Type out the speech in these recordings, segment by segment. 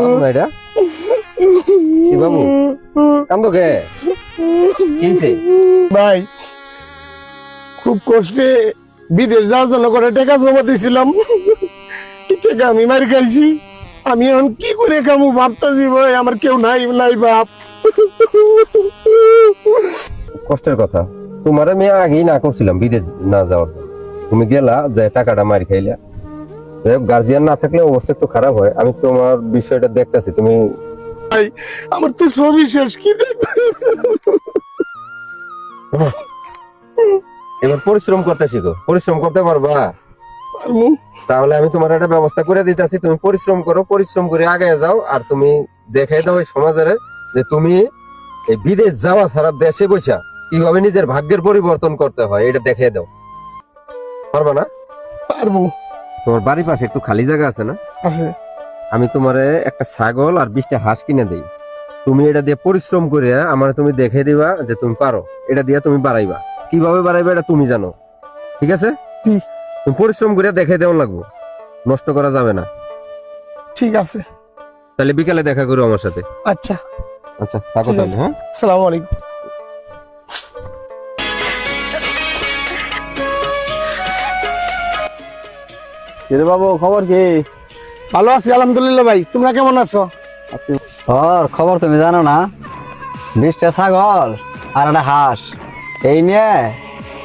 বাবু না এটা বাবু? কান্দো কে? কিনতে ভাই খুব কষ্টে বিদেশ যাওয়ার জন্য করে টাকা জমা দিয়েছিলাম। টাকা আমি মারি খাইছি? আমি এখন কি করে কামু ভাবতাছি ভাই আমার কেউ নাই নাই বাপ। কষ্টের কথা। তোমার আমি আগেই না করছিলাম বিদেশ না যাওয়ার তুমি গেলা যে টাকাটা মারি খাইলা। গার্জিয়ান না থাকলে অবস্থা একটু খারাপ হয়। আমি তোমার বিষয়টা দেখতেছি তুমি আমার তো সবই শেষ কি এবার পরিশ্রম করতে শিখো পরিশ্রম করতে পারবা? তাহলে আমি তোমার একটা ব্যবস্থা করে দিতেছি তুমি পরিশ্রম করো পরিশ্রম করে আগে যাও আর তুমি দেখাই দাও এই সমাজের যে তুমি এই বিদেশ যাওয়া ছাড়া দেশে বসা কীভাবে নিজের ভাগ্যের পরিবর্তন করতে হয় এটা দেখিয়ে দাও। পারবা না? পারব। তোমার বাড়ির পাশে একটু খালি জায়গা আছে না? আছে। আমি তোমারে একটা ছাগল আর বিশটা হাঁস কিনে দেই। তুমি এটা দিয়ে পরিশ্রম করে আমার তুমি দেখে দিবা যে তুমি পারো। এটা দিয়ে তুমি বাড়াইবা। কীভাবে বাড়াইবা এটা তুমি জানো। ঠিক আছে? তুমি পরিশ্রম করে দেখে দেওয়া লাগবো। নষ্ট করা যাবে না। ঠিক আছে। তাহলে বিকালে দেখা করো আমার সাথে। আচ্ছা। আচ্ছা থাকো তাহলে হ্যাঁ? সালাম আলাইকুম। কিরে বাবু খবর কি? ভালো আছি আলহামদুলিল্লাহ ভাই। তোমরা কেমন আছো? ওর খবর তুমি জানো না? বিশটা ছাগল আর একটা হাঁস। এই নিয়ে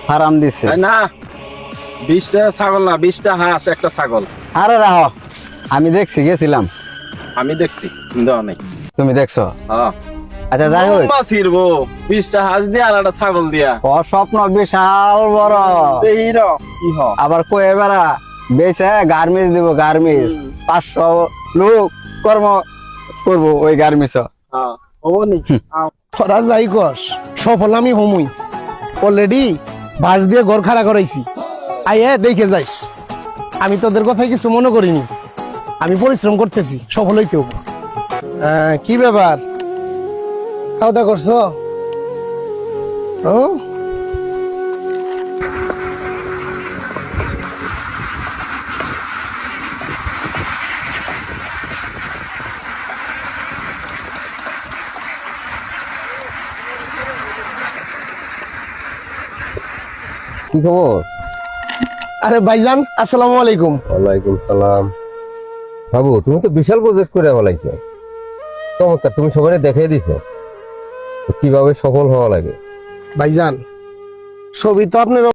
ফার্ম এই না বিশটা ছাগল না বিশটা হাঁস একটা ছাগল। আরে রাহ আমি দেখছি গেছিলাম। আমি দেখছি তুমি দেখছ? হ্যাঁ। আচ্ছা যাই হোক। বিশটা হাঁস দিয়া আর একটা ছাগল দিয়া। স্বপ্ন বিশাল বড়। কি হ? আবার কয়ে বেড়া বেছে গার্মেন্টস দিব গার্মেন্টস। পাঁচশো লোক কর্ম করব ওই গার্মেন্টস। হ্যাঁ হব তোরা যাই কস সফল আমি হমুই। অলরেডি বাস দিয়ে ঘর খাড়া করাইছি। আইয়ে দেখে যাইস। আমি তোদের কথাই কিছু মনে করিনি। আমি পরিশ্রম করতেছি সফল হইতে হব। কি ব্যাপার? খাওয়া দাওয়া করছ? ও? কি খবর? আরে ভাইজান আসসালামু আলাইকুম। ওয়ালাইকুম সালাম। বাবু তুমি তো বিশাল প্রজেক্ট করে বলাইছো চমৎকার তুমি সবাই দেখাই দিছো। কীভাবে সফল হওয়া লাগে? ভাইজান ছবি তো আপনার